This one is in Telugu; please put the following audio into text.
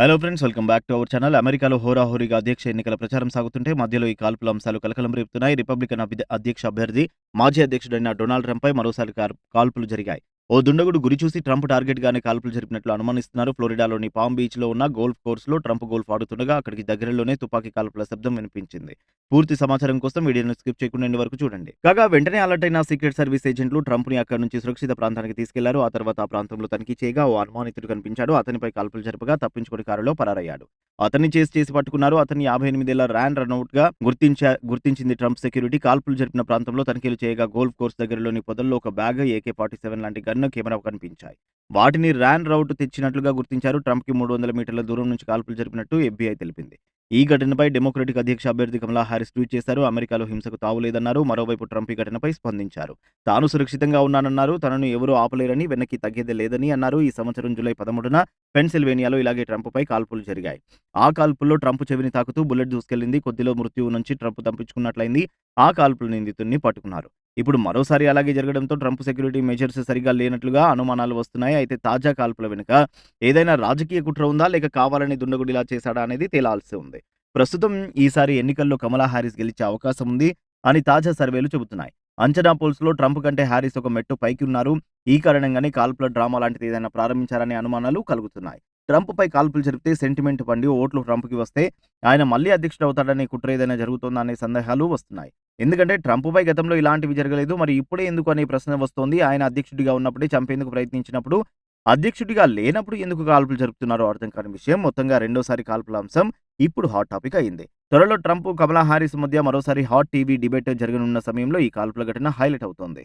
Hello friends welcome back to our channel అమెరికాలో హోరాహోరీగా అధ్యక్ష ఎన్నికల ప్రచారం సాగుతుంటే మధ్యలో ఈ కాల్పుల అంశాలు కలకలం రేపుతున్నాయి. రిపబ్లికన్ అభి- అధ్యక్ష అభ్యర్థి మాజీ అధ్యక్షుడైన డొనాల్డ్ ట్రంప్పై మరోసారి కాల్పులు జరిగాయి. ఓ దుండగుడు గురి చూసి ట్రంప్ టార్గెట్ గానే కాల్పులు జరిపినట్లు అనుమానిస్తున్నారు. ఫ్లోరిడాలోని పామ్ బీచ్లో ఉన్న గోల్ఫ్ కోర్సులో ట్రంప్ గోల్ఫ్ ఆడుతుండగా అక్కడికి దగ్గరలోనే తుపాకీ కాల్పుల శబ్దం వినిపించింది. పూర్తి సమాచారం కోసం వీడియోను స్కిప్ చేయకుండా వరకు చూడండి. కాగా వెంటనే అలర్ట్ అయిన సీక్రెట్ సర్వీస్ ఏజెంట్లు ట్రంప్ని అక్కడి నుంచి సురక్షిత ప్రాంతానికి తీసుకెళ్ళారు. ఆ తర్వాత ఆ ప్రాంతంలో తనిఖీ చేయగా ఓ అనుమానితుడు కనిపించాడు. అతనిపై కాల్పులు జరపగా తప్పించుకుని కారులో పరారయ్యాడు. అతన్ని చేసి చేసి పట్టుకున్నారు. అతన్ని యాభై ఎనిమిదేళ్ళ ర్యాన్ రన్అట్గా గుర్తించా గుర్తించింది ట్రంప్ సెక్యూరిటీ. కాల్పులు జరిపిన ప్రాంతంలో తనిఖీలు చేయగా గోల్ఫ్ కోర్స్ దగ్గరలోని పొదల్లో ఒక బ్యాగ్ ఏకే ఫార్టీ సెవెన్ లాంటి గన్ను కెమెరా కనిపించాయి. వాటిని ర్యాన్ రౌట్ తెచ్చినట్లుగా గుర్తించారు. ట్రంప్కి మూడు వందల మీటర్ల దూరం నుంచి కాల్పులు జరిపినట్టు ఎఫ్బీఐ తెలిపింది. ఈ ఘటనపై డెమోక్రటిక్ అధ్యక్ష అభ్యర్థి కమలా హారిస్ ట్వీట్ చేశారు. అమెరికాలో హింసకు తావులేదన్నారు మరోవైపు ట్రంప్ ఈ ఘటనపై స్పందించారు. తాను సురక్షితంగా ఉన్నానన్నారు. తనను ఎవరూ ఆపలేరని వెనక్కి తగ్గేదే లేదని అన్నారు. ఈ సంవత్సరం జూలై పదమూడున పెన్సిల్వేనియాలో ఇలాగే ట్రంప్పై కాల్పులు జరిగాయి. ఆ కాల్పుల్లో ట్రంప్ చెవిని తాకుతూ బుల్లెట్ దూసుకెళ్ళింది కొద్దిలో మృత్యువు నుంచి ట్రంప్ తప్పించుకున్నట్లయింది. ఆ కాల్పుల నిందితుడిని పట్టుకున్నారు. ఇప్పుడు మరోసారి అలాగే జరగడంతో ట్రంప్ సెక్యూరిటీ మెజర్స్ సరిగా లేనట్లుగా అనుమానాలు వస్తున్నాయి. అయితే తాజా కాల్పుల వెనుక ఏదైనా రాజకీయ కుట్ర ఉందా? లేక కావాలని దుండగుడిలా చేశాడా? అనేది తేలాల్సి ఉంది. ప్రస్తుతం ఈసారి ఎన్నికల్లో కమలా హారిస్ గెలిచే అవకాశం ఉంది అని తాజా సర్వేలు చెబుతున్నాయి. అంచనా పోల్స్లో ట్రంప్ కంటే హ్యారిస్ ఒక మెట్టు పైకి ఉన్నారు. ఈ కారణంగానే కాల్పుల డ్రామా లాంటిది ఏదైనా ప్రారంభించారనే అనుమానాలు కలుగుతున్నాయి. ట్రంప్ పై కాల్పులు జరిపితే సెంటిమెంట్ పండి ఓట్లు ట్రంప్కి వస్తే ఆయన మళ్ళీ అధ్యక్షుడు అవుతాడనే కుట్ర ఏదైనా జరుగుతుందా అనే సందేహాలు వస్తున్నాయి. ఎందుకంటే ట్రంప్పై గతంలో ఇలాంటివి జరగలేదు మరి ఇప్పుడే ఎందుకు అనే ప్రశ్న వస్తోంది. ఆయన అధ్యక్షుడిగా ఉన్నప్పుడే చంపేందుకు ప్రయత్నించినప్పుడు అధ్యక్షుడిగా లేనప్పుడు ఎందుకు కాల్పులు జరుపుతున్నారో అర్థం కాని విషయం. మొత్తంగా రెండోసారి కాల్పుల అంశం ఇప్పుడు హాట్ టాపిక్ అయింది. త్వరలో ట్రంప్ కమలా హారిస్ మధ్య మరోసారి హాట్ టీవీ డిబేట్ జరగనున్న సమయంలో ఈ కాల్పుల ఘటన హైలైట్ అవుతోంది.